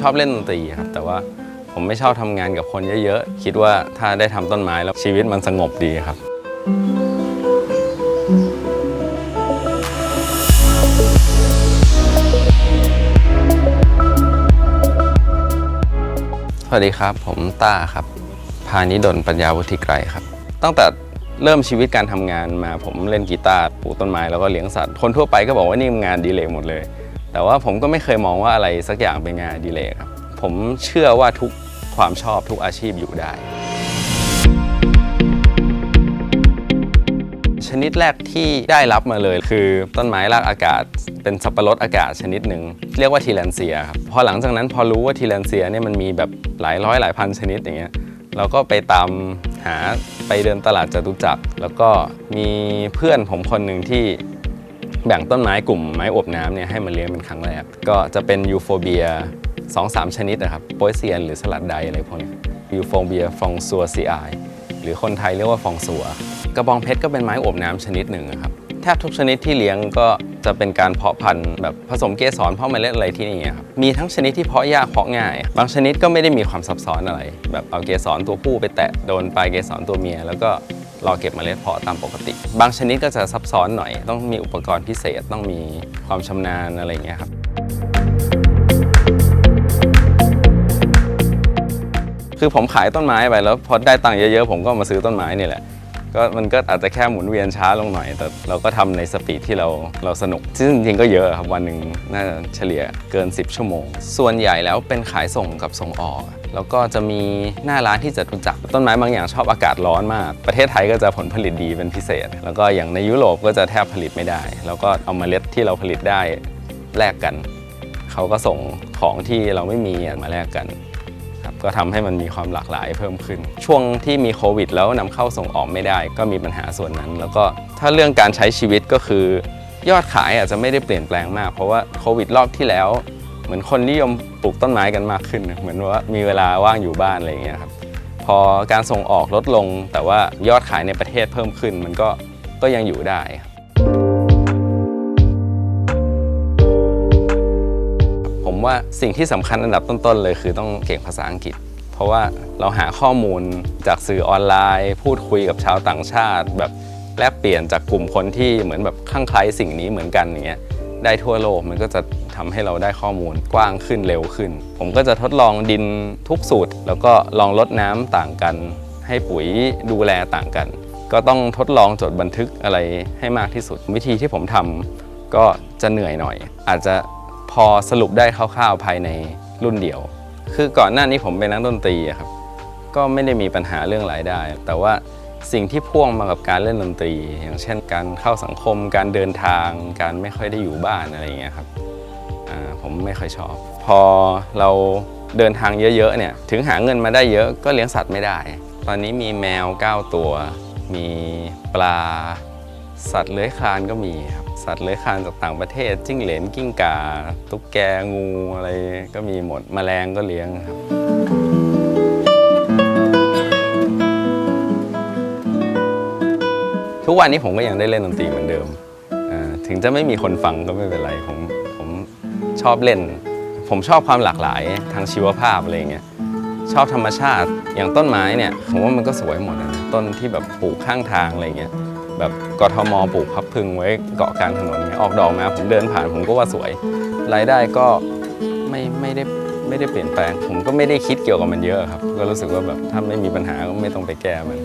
ชอบเล่นดนตรีครับแต่ว่าผมไม่ชอบทำงานกับคนเยอะๆ คิดว่าถ้าได้ทำต้นไม้แล้วชีวิตมันสงบดีครับ สวัสดีครับ ผมต้าครับ พานิดลปัญญาวุฒิไกรครับ ตั้งแต่เริ่มชีวิตการทำงานมาผมเล่นกีตาร์ปลูกต้นไม้แล้วก็เลี้ยงสัตว์ คนทั่วไปก็บอกว่านี่งานดีเลกหมดเลย แต่ว่าผมก็ไม่เคยมองว่าอะไรสักอย่างเป็นงานดีเลกครับ ผมเชื่อว่าทุกความชอบทุกอาชีพอยู่ได้ ชนิดแรกที่ได้รับมาเลยคือต้นไม้รากอากาศ เป็นสับปะรดอากาศชนิดหนึ่งเรียกว่าทีแลนเซียครับพอหลังจากนั้นพอรู้ว่าทีแลนเซียเนี่ยมันมีแบบหลายร้อยหลายพันชนิดอย่างเงี้ยเราก็ไปตามหาไปเดินตลาดจตุจักรแล้วก็มีเพื่อนผมคนหนึ่งที่ แบ่งต้นไม้กลุ่มไม้อบน้ำเนี่ยให้มาเลี้ยงเป็นครั้งแรก ก็จะเป็นยูโฟเบียสองสามชนิดนะครับโปยเซียนหรือสลัดไดอะไรพวกนี้ยูโฟเบียฟองซัวซีไอหรือคนไทยเรียกว่าฟองสัวกระบองเพชรก็เป็นไม้อบน้ำชนิดหนึ่งอะครับแทบทุกชนิดที่เลี้ยงก็จะเป็นการเพาะพันธุ์แบบผสมเกสรเพาะเมล็ดอะไรที่นี่ครับมีทั้งชนิดที่เพาะยากเพาะง่าย บางชนิดก็ไม่ได้มีความซับซ้อนอะไร แบบเอาเกสรตัวผู้ไปแตะโดนปลายเกสรตัวเมีย แล้วก็ รอเก็บเมล็ดเพาะตามปกติ บางชนิดก็จะซับซ้อนหน่อย ต้องมีอุปกรณ์พิเศษต้องมีความชำนาญอะไรเงี้ยครับคือผมขายต้นไม้ไปแล้วพอได้ตังค์เยอะๆผมก็มาซื้อต้นไม้นี่แหละ ก็มันก็อาจจะแค่หมุนเวียนช้าลงหน่อย แต่เราก็ทำในสปีดที่เราเราสนุก ซึ่งจริงๆก็เยอะครับวันหนึ่งน่าจะเฉลี่ยเกิน 10 ชั่วโมง ส่วนใหญ่แล้วเป็นขายส่งกับส่งออก แล้วก็จะมีหน้าร้านที่จตุจักต้นไม้บางอย่างชอบอากาศร้อนมาก ประเทศไทยก็จะผลผลิตดีเป็นพิเศษ แล้วก็อย่างในยุโรปก็จะแทบผลิตไม่ได้ แล้วก็เอาเมล็ดที่เราผลิตได้แลกกัน เขาก็ส่งของที่เราไม่มีมาแลกกัน ก็ทำให้มันมีความหลากหลายเพิ่มขึ้น ช่วงที่มีโควิด แล้วนำเข้าส่งออกไม่ได้ ก็มีปัญหาส่วนนั้น แล้วก็ถ้าเรื่องการใช้ชีวิตก็คือยอดขายอาจจะไม่ได้เปลี่ยนแปลงมาก เพราะว่าโควิดรอบที่แล้ว เหมือนคนนิยมปลูกต้นไม้กันมากขึ้น เหมือนว่ามีเวลาว่างอยู่บ้านอะไรอย่างเงี้ยครับพอการส่งออกลดลง แต่ว่ายอดขายในประเทศเพิ่มขึ้น มันก็ก็ยังอยู่ได้ ว่าสิ่งที่สำคัญอันดับต้นๆเลย คือต้องเก่งภาษาอังกฤษ เพราะว่าเราหาข้อมูลจากสื่อออนไลน์ พูดคุยกับชาวต่างชาติ แบบแลกเปลี่ยนจากกลุ่มคนที่เหมือนแบบข้างใคล้สิ่งนี้เหมือนกันอย่างเงี้ยได้ทั่วโลกมันก็จะทำให้เราได้ข้อมูลกว้างขึ้นเร็วขึ้น ผมก็จะทดลองดินทุกสูตร แล้วก็ลองลดน้ำต่างกัน ให้ปุ๋ยดูแลต่างกัน ก็ต้องทดลองจดบันทึกอะไรให้มากที่สุด วิธีที่ผมทำก็จะเหนื่อยหน่อย อาจจะ พอสรุปได้คร่าวๆภายในรุ่นเดียว คือก่อนหน้านี้ผมเป็นนักดนตรีครับ ก็ไม่ได้มีปัญหาเรื่องรายได้ แต่ว่าสิ่งที่พ่วงมากับการเล่นดนตรี อย่างเช่น การเข้าสังคม การเดินทาง การไม่ค่อยได้อยู่บ้านอะไรอย่างเงี้ยครับผมไม่ค่อยชอบ พอเราเดินทางเยอะๆเนี่ยถึงหาเงินมาได้เยอะก็เลี้ยงสัตว์ไม่ได้ ตอนนี้มีแมว 9 ตัว มีปลา สัตว์เลื้อยคลานก็มีครับ สัตว์เลื้อยคลานจากต่างประเทศ จิ้งเหลนกิ้งก่าตุ๊กแกงูอะไรก็มีหมดแมลงก็เลี้ยงครับ ทุกวันนี้ผมก็ยังได้เล่นดนตรีเหมือนเดิม ถึงจะไม่มีคนฟังก็ไม่เป็นไร ผมผมชอบเล่น ผมชอบความหลากหลายทางชีวภาพอะไรเงี้ยชอบธรรมชาติอย่างต้นไม้เนี่ยผมว่ามันก็สวยหมดนะต้นที่แบบปลูกข้างทางอะไรเงี้ย แบบกทมปลูกพับพึงไว้เกาะกลางถนนเนี่ยออกดอกมาผมเดินผ่านผมก็ว่าสวย รายได้ก็ไม่ไม่ได้ไม่ได้เปลี่ยนแปลง ผมก็ไม่ได้คิดเกี่ยวกับมันเยอะครับ ก็รู้สึกว่าแบบถ้าไม่มีปัญหาก็ไม่ต้องไปแก้มัน